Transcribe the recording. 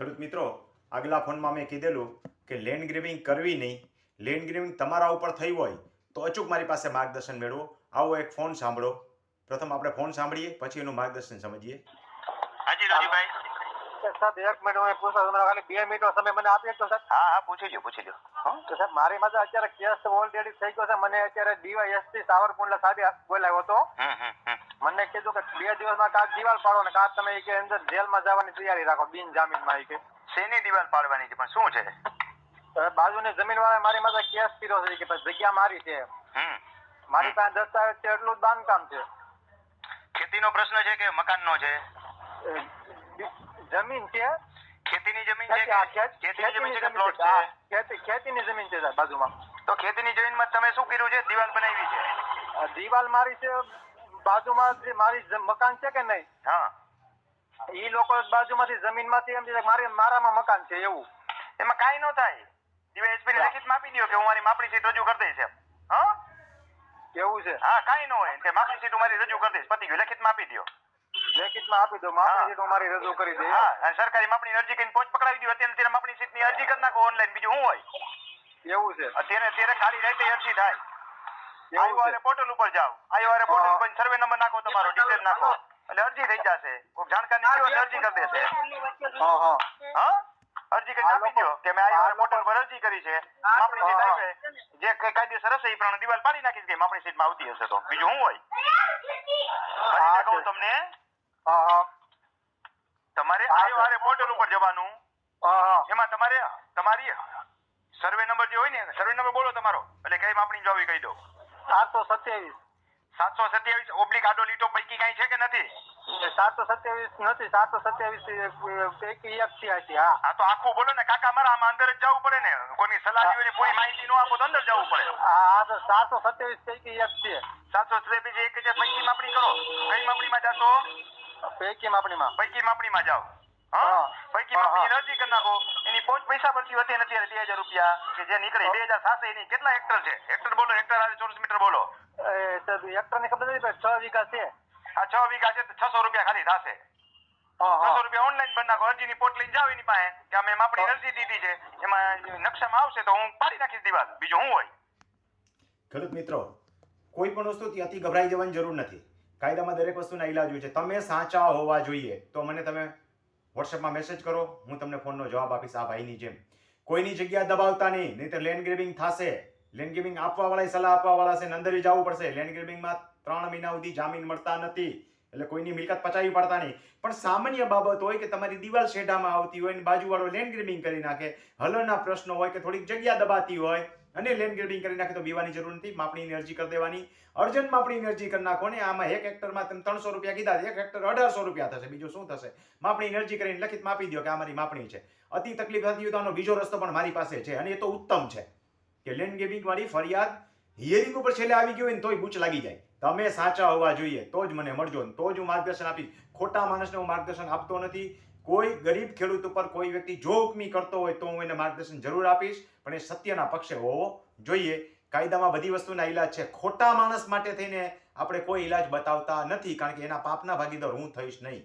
ખેડૂત મિત્રો આગલા ફોનમાં મેં કીધેલું કે લેન્ડ ગ્રેવિંગ કરવી નહીં. લેન્ડ ગ્રેવિંગ તમારા ઉપર થઈ હોય તો અચૂક મારી પાસે માર્ગદર્શન મેળવો. આવો એક ફોન સાંભળો. પ્રથમ આપણે ફોન સાંભળીએ પછી એનું માર્ગદર્શન સમજીએ. હાજી રજીભાઈ સાહેબ એક મિનિટ હું પૂછતો તમને ખાલી બે મિનિટનો સમય મને આપી તો સાહેબ. હા હા પૂછી લ્યો પૂછી લ્યો? તો સાહેબ મારી માટે અત્યારે કેસ ઓલરેડી થઈ ગયો છે. મને અત્યારે ડીવાયએસપી સાવરકુંડલા સાહેબ બોલાવ્યો હતો. હમ હમ હમ. મને કીધું કે બે દિવસમાં કાંક દિવાલ પાડો ને કાંક તમે કે અંદર જેલમાં જવાની તૈયારી રાખો બિન જામીનમાં કે. શેની દિવાલ પાડવાની છે? પણ શું છે? બાજુની જમીન વાળા મારી માથે કેસ કર્યો છે કે જગ્યા મારી છે. મારી પાસે દસ્તાવેજ છે એટલું જ બાંધકામ છે. ખેતીનો પ્રશ્ન છે કે મકાનનો છે? જમીન છે. ખેતીની જમીન છે ખેતીની જમીન છે કે પ્લોટ છે. ખેતી ખેતીની જમીન છે બાજુમાં. તો ખેતીની જમીનમાં તમે શું કર્યું છે? દિવાલ બનાવી છે? દિવાલ મારી છે બાજુમાં જે મારી મકાન છે કે નહીં? હા. એ લોકો બાજુમાંથી જમીનમાંથી એમ છે મારી મારામાં મકાન છે એવું. એમાં કાઈ ન થાય. ડીવાયએસપી ને લેખિત માપી દો કે હું મારી માપણી સીટ રજૂ કરી દઈશ હા? એવું છે? હા કાઈ ન હોય. કે માપણી સીટ મારી રજૂ કરી દઈશ. પતી ગયું. લેખિતમાં આપી દો લેખિતમાં આપી દો. માપણી સીટ મારી રજૂ કરી દે હા સરકારી માપણી અરજી કરીને પોચ પકડાવી દો અત્યારે અત્યારે માપણી સીટની અરજી કરી નાખો ઓનલાઈન. બીજું શું હોય? એવું છે. અત્યારે અત્યારે ખાલી રહી અરજી થાય. છે. પોર્ટલ ઉપર જાઓ. આઈઓઆર પોર્ટલ સર્વે નંબર નાખો તમારો ડિટેલ નાખો. એટલે અરજી થઈ જશે. કોઈ જાણકાર નહીં અરજી કરી દેશે. હા અરજી કરી આપી દો કે મેં આ પોર્ટલ પર અરજી કરી છે. માપણી સીટ આવે જે કઈ કાયદેસર હશે એ પ્રમાણે દિવાલ પાડી નાખી કે માપણી સીટમાં આવતી હશે તો. બીજું શું હોય? કહું તમને. તમારે હા, પોર્ટલ ઉપર જવાનું. એમાં તમારે તમારી સર્વે નંબર જે હોય ને સર્વે નંબર બોલો તમારો. એટલે કઈ માપણી જોવી કહી દો. સાતસો સત્યાવીસ. સાતસો સત્યાવીસ ઓબ્લિક આડો લીટો પૈકી કાંઈ છે કે નથી? સાતસો સત્યાવીસ નથી સાતસો સત્યાવીસ પૈકી એક છે હા. હા તો આખું બોલો ને કાકા મારા આમાં અંદર જ જવું પડે ને? કોઈની સલાહ લેવાની પૂરી માહિતી ન આપો તો અંદર જવું પડે. હા તો સાતસો સત્યાવીસ પૈકી એક છે. સાતસો સત્યાવીસ એક છે પૈકી માપણી કરો. કઈ માપણીમાં જાશો? પૈકી માપણીમાં. પૈકી માપણીમાં જાઓ. હા? હા. પૈકી માપણી હા. અરજી કરી નાખો. એની પોચ પૈસા બનતી હતી ને અત્યારે બે હજાર રૂપિયા કે જે નીકળે બે હજાર સાસે એની કેટલા હેક્ટર છે? હેક્ટર બોલો હેક્ટર આવે ચોરસ મીટર બોલો. હેક્ટરની ખબર નથી છ વીઘા છે. આ છ વીઘા છે છસો રૂપિયા ખાલી થશે. છસો રૂપિયા ઓનલાઈન ભરી નાખો અરજીની પોટ લઈને જાઓ એની પાસે કે અમે માપણી અરજી દીધી છે. એમાં નકશામાં આવશે તો હું પાડી નાખીશ દિવાલ. બીજું શું હોય? ખેડૂત મિત્રો કોઈ પણ વસ્તુ ત્યાંથી ગભરાઈ જવાની જરૂર નથી. કાયદામાં દરેક વસ્તુના ઈલાજ હોય છે. તમે સાચા હોવા જોઈએ. તો મને તમે વોટ્સએપમાં મેસેજ કરો હું તમને ફોનનો જવાબ આપીશ આ ભાઈની જેમ. કોઈની જગ્યા દબાવતા નહીં નહીં તો લેન્ડ ગ્રેબિંગ થશે. લેન્ડ ગ્રેબિંગ આપવાવાળા સલાહ આપવાવાળા છે ને અંદર ય જવું પડશે. લેન્ડ ગ્રેબિંગમાં ત્રણ મહિના સુધી જામીન મળતા નથી. એટલે કોઈની મિલકત પચાવી પડતા નહીં. પણ સામાન્ય બાબત હોય કે તમારી દિવાલ શેઢામાં આવતી હોય ને બાજુવાળો લેન્ડ ગ્રેબિંગ કરી નાખે, હલનના પ્રશ્નો હોય કે થોડીક જગ્યા દબાતી હોય અને લેન્ડ ગ્રેબિંગ કરી નાખે તો બીવાની જરૂર નથી. માપણીની અરજી કરી દેવાની. અર્જન્ટ માપણીની અરજી કરી નાખો ને આમાં એક હેક્ટરમાં તમે ત્રણસો રૂપિયા કીધા એક હેક્ટર અઢારસો રૂપિયા થશે. બીજું શું થશે? માપણીની અરજી કરીને લખિત માપી દો કે આ મારી માપણી છે. અતિ તકલીફ થતી હોય તો આનો બીજો રસ્તો પણ મારી પાસે છે અને એ તો ઉત્તમ છે. કે લેન્ડ ગ્રેબિંગ વાળી ફરિયાદ હિયરિંગ ઉપર છેલ્લે આવી ગયું હોય ને તોય બૂચ લાગી જાય. તમે સાચા હોવા જોઈએ, તો જ મને મળજો ને તો જ હું માર્ગદર્શન આપીશ. ખોટા માણસને હું માર્ગદર્શન આપતો નથી. કોઈ ગરીબ ખેડૂત ઉપર કોઈ વ્યક્તિ જો હુકમી કરતો હોય તો હું એને માર્ગદર્શન જરૂર આપીશ, પણ એ સત્યના પક્ષે હોવો જોઈએ. કાયદામાં બધી વસ્તુના ઈલાજ છે. ખોટા માણસ માટે થઈને આપણે કોઈ ઈલાજ બતાવતા નથી, કારણ કે એના પાપના ભાગીદાર હું થઈશ નહીં.